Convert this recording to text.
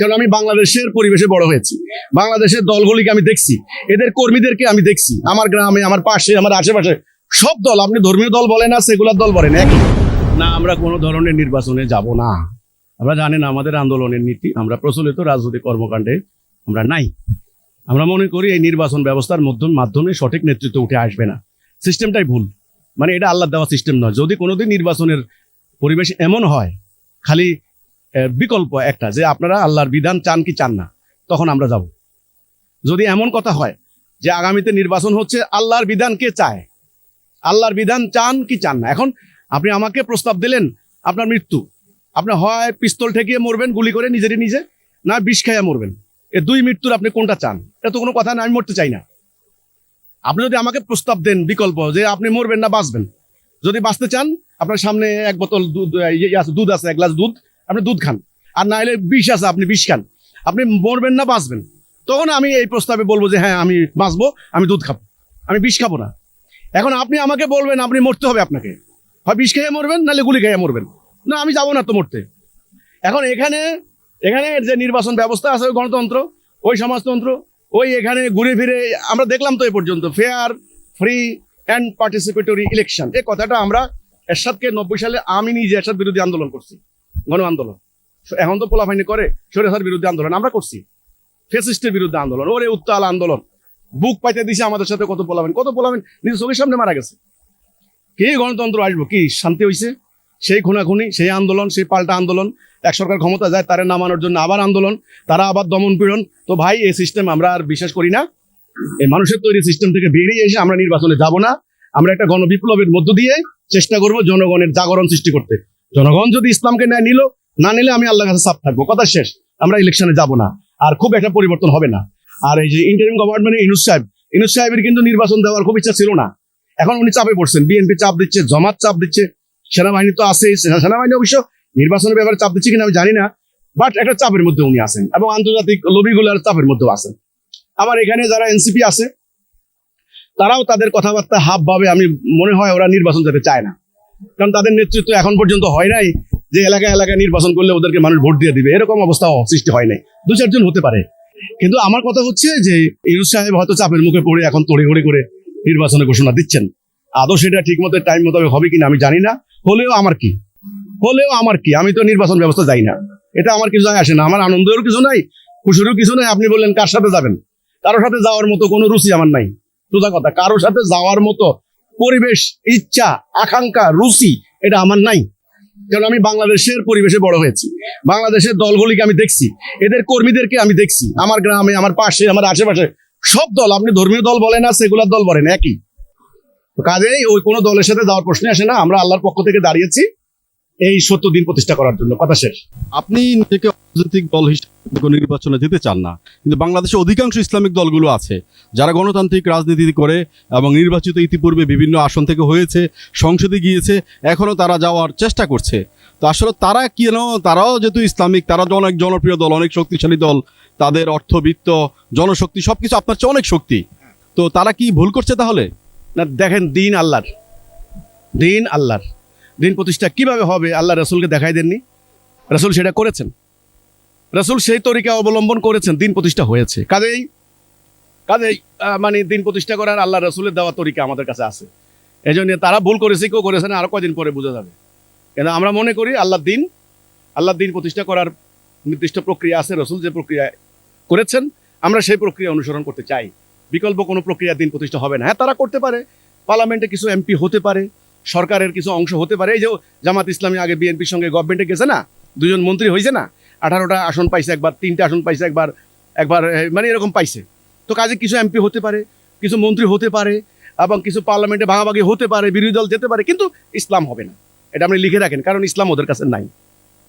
কারণ আমি বাংলাদেশের পরিবেশে বড় হয়েছি। বাংলাদেশের দলগুলিকে আমি দেখছি, এদের কর্মীদেরকে আমি দেখছি। আমার গ্রামে, আমার পাশে, আমার আশেপাশে সব দল, আপনি ধর্মীয় দল বলেন না সেকুলার দল বলেন, একই। না, আমরা কোনো ধরনের নির্বাচনে যাব না। আমরা জানেন আমাদের আন্দোলনের নীতি, আমরা প্রচলিত রাজনৈতিক কর্মকাণ্ডে আমরা নাই। আমরা মনে করি এই নির্বাচন ব্যবস্থার মধ্যম, মাধ্যমে সঠিক নেতৃত্ব উঠে আসবে না। সিস্টেমটাই ভুল। মানে এটা আল্লাহ দেওয়া সিস্টেম নয়। যদি কোনোদিন নির্বাচনের পরিবেশ এমন হয়, খালি বিকল্প একটা যে আপনারা আল্লাহর বিধান চান কি চান না, তখন আমরা যাব। যদি এমন কথা হয় যে আগামীতে নির্বাচন হচ্ছে, আল্লাহর বিধান কে চায়? আল্লাহর বিধান চান কি চান না? এখন আপনি আমাকে প্রস্তাব দিলেন, আপনার মৃত্যু। আপনি হয় পিস্তল ঠেকিয়ে মরবেন, গুলি করে নিজেরই নিজে, না বিষ খাইয়া মরবেন। এ দুই মৃত্যুর আপনি কোনটা চান? এটা তো কোনো কথা না, আমি মরতে চাই না। আপনি যদি আমাকে প্রস্তাব দেন বিকল্প যে আপনি মরবেন না, বাঁচবেন। যদি বাঁচতে চান, আপনার সামনে এক বোতল দুধ দুধ আছে, এক গ্লাস দুধ আপনি দুধ খান। আর না হলে বিষ আছে, আপনি বিষ খান। আপনি মরবেন না, বাঁচবেন। তখন আমি এই প্রস্তাবে বলব যে হ্যাঁ আমি বাঁচবো, আমি দুধ খাব। আমি বিষ খাব না। এখন আপনি আমাকে বলবেন, আপনি মরতে হবে আপনাকে। হয় বিষ খেয়ে মরবেন, নাহলে গুলি খেয়ে মরবেন। না, আমি যাব না তো মরতে। এখন এখানে এখানে যে নির্বাচন ব্যবস্থা আছে গণতন্ত্র, ওই সমাজতন্ত্র, ওই এখানে ঘুরে ফিরে, আমরা দেখলাম তো এ পর্যন্ত fair free and participatory election এই কথাটা আমরা এরশাদকে নব্বই সালে আমি নিজে এরশাদ বিরোধী আন্দোলন করছি। গণ আন্দোলন এখন তো পোলাফাইনি করে সরেসার বিরুদ্ধে আন্দোলন, আমরা করছি। ফেসিস্টের বিরুদ্ধে আন্দোলন, ওরে উত্তাল আন্দোলন। বুক পাইতে দিছে আমাদের সাথে কত পোলাবেন কত পোলাবেন নিজের চোখের সামনে মারা গেছে। কি গণতন্ত্র আসব, কি শান্তি হয়েছে সেই খুনাখুনি, সেই আন্দোলন, সেই পাল্টা আন্দোলন, এক সরকার ক্ষমতা যায় তারা নামানোর জন্য আবার আন্দোলন, তারা আবার দমন পীড়ন। তো ভাই, এই সিস্টেম আমরা আর বিশ্বাস করি না। এই মানুষের তৈরি সিস্টেম থেকে বেরিয়ে এসে আমরা নির্বাচনে যাব না। আমরা একটা গণবিপ্লবের মধ্য দিয়ে চেষ্টা করব জনগণের জাগরণ সৃষ্টি করতে। জনগণ যদি ইসলামকে ন্যায় নিল, না নিলে আমি আল্লাহর কাছে সাপ থাকব। কথা শেষ। আমরা ইলেকশনে যাব না। আর খুব একটা পরিবর্তন হবে না। আর এই যে ইন্টারিম গভর্নমেন্ট ইনুস সাহেব, ইনুস সাহেবের কিন্তু নির্বাচন দেওয়ার খুব ইচ্ছা ছিল না। এখন উনি চাপে পড়ছেন। বিএনপি চাপ দিচ্ছে, জমাত চাপ দিচ্ছে। সেনাবাহিনী তো আছে সেনাবাহিনী অবশ্য নির্বাচনের ব্যাপারে চাপ দিচ্ছে কিনা আমি জানি না। বাট একটা চাপের মধ্যে উনি আছেন এবং আন্তর্জাতিক লবিগুলোর চাপের মধ্যেও আছেন। আমার এখানে যারা এনসিপি আছে, তারাও তাদের কথাবার্তা হাব ভাবে আমি মনে হয় ওরা নির্বাচন যেতে চায় না। কারণ তাদের নেতৃত্ব এখন পর্যন্ত হয় নাই যে এলাকা এলাকায় নির্বাচন করলে ওদেরকে মানুষ ভোট দিয়ে দিবে। এরকম অবস্থা সৃষ্টি হয় নাই। দু চারজন হতে পারে। কিন্তু আমার কথা হচ্ছে যে ইউনুস সাহেব হয়তো চাপের মুখে পড়ে এখন তড়িঘড়ি করে নির্বাচনের ঘোষণা দিচ্ছেন। আদৌ সেটা ঠিক মতো টাইম মোতাবেক হবে কিনা আমি জানি না। হলেও আমার কি? হলেও আমার কি? আমি তো নির্বাচন ব্যবস্থা যাই না। এটা আমার কিছু আসে না। আমার আনন্দেরও কিছু নাই, খুশিরও কিছু নাই। আপনি বললেন, কার সাথে যাবেন? কারোর সাথে যাওয়ার মতো কোনো রুচি আমার নাই। সোজা কথা, কারোর সাথে যাওয়ার মতো পরিবেশ, ইচ্ছা, আকাঙ্ক্ষা, রুচি, এটা আমার নাই। কারণ আমি বাংলাদেশের পরিবেশে বড় হয়েছি। বাংলাদেশের দলগুলিকে আমি দেখছি। এদের কর্মীদেরকে আমি দেখছি। আমার গ্রামে, আমার পাশে, আমার আশেপাশে সব দল, আপনি ধর্মীয় দল বলেন না, সেগুলার দল বলেন, একই। কাজেই ওই কোনো দলের সাথে যাওয়ার প্রশ্নে আসে না। আমরা আল্লাহর পক্ষ থেকে দাঁড়িয়েছি। এই সত্য দিন প্রতিষ্ঠা করার জন্য। কথা শেষ। আপনি নিজেকে রাজনৈতিক দল হিসেবে নির্বাচনে যেতে চান না। কিন্তু বাংলাদেশে অধিকাংশ ইসলামিক দলগুলো আছে যারা গণতান্ত্রিক রাজনীতি করে এবং নির্বাচিত ইতিপূর্বে বিভিন্ন আসন থেকে হয়েছে সংসদে গিয়েছে এখনও তারা যাওয়ার চেষ্টা করছে। তো আসলে তারা কেন তারাও যেহেতু ইসলামিক তারা অনেক জনপ্রিয় দল অনেক শক্তিশালী দল তাদের অর্থবিত্ত জনশক্তি সব কিছু আপনার চেয়ে অনেক শক্তি। তো তারা কি ভুল করছে তাহলে? না দেখেন দিন আল্লাহর। দিন আল্লাহর। দিন প্রতিষ্ঠা কীভাবে হবে? আল্লাহ রসুলকে দেখাই দেননি। রসুল সেটা করেছেন। রসুল সেই তরিকা অবলম্বন করেছেন দিন প্রতিষ্ঠা হয়েছে। কাজেই কাজেই মানে দিন প্রতিষ্ঠা করার আল্লাহ রসুলের দেওয়া তরিকা আমাদের কাছে আছে। এই জন্য তারা ভুল করেছে, কেউ করেছে না, আরও কদিন পরে বোঝা যাবে। কিন্তু আমরা মনে করি আল্লাহ দিন আল্লাহ দিন প্রতিষ্ঠা করার নির্দিষ্ট প্রক্রিয়া আছে, রসুল যে প্রক্রিয়া করেছেন, আমরা সেই প্রক্রিয়া অনুসরণ করতে চাই। বিকল্প কোনো প্রক্রিয়া দিন প্রতিষ্ঠা হবে না। হ্যাঁ তারা করতে পারে। পার্লামেন্টে কিছু এমপি হতে পারে। সরকারের কিছু অংশ হতে পারে। এই যে জামাত ইসলামী আগে বিএনপির সঙ্গে গভর্নমেন্টে গেছে না, দুজন মন্ত্রী হয়েছে না, আঠারোটা আসন পাইছে একবার, তিনটে আসন পাইছে একবার একবার মানে এরকম পাইছে। তো কাজে কিছু এমপি হতে পারে, কিছু মন্ত্রী হতে পারে, এবং কিছু পার্লামেন্টে ভাগাভাগি হতে পারে, বিরোধী দল যেতে পারে, কিন্তু ইসলাম হবে না। এটা আপনি লিখে রাখেন, কারণ ইসলাম ওদের কাছে নাই।